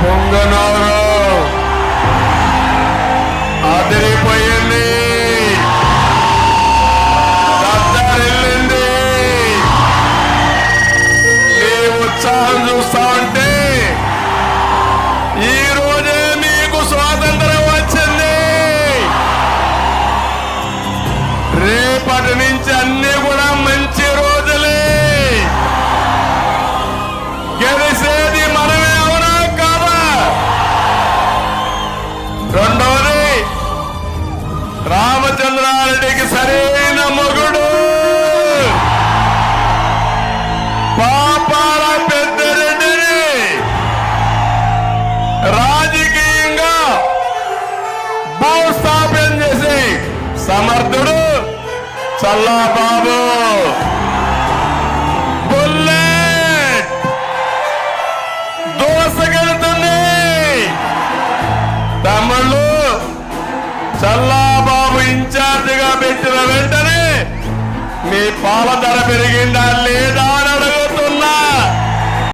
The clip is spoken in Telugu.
పొంగనూరు అదిరిపోయింది దద్దరిల్లింది నీ ఉత్సాహం చూస్తా ఉంటే ఈ రోజే మీకు స్వాతంత్రం వచ్చింది! రేపటి నుంచి అన్ని కూడా రామచంద్రారెడ్డికి సరైన మొగుడు. పాపాల పెద్దరెడ్డిని. రాజకీయంగా భూస్థాపన చేసి సమర్థుడు చల్లాబాబు. బుల్లెట్. దోసగలుగుతుంది తమ్ముళ్ళు చల్లాబాబు ఇన్ఛార్జిగా పాల ధర పెరిగిందా లేదా?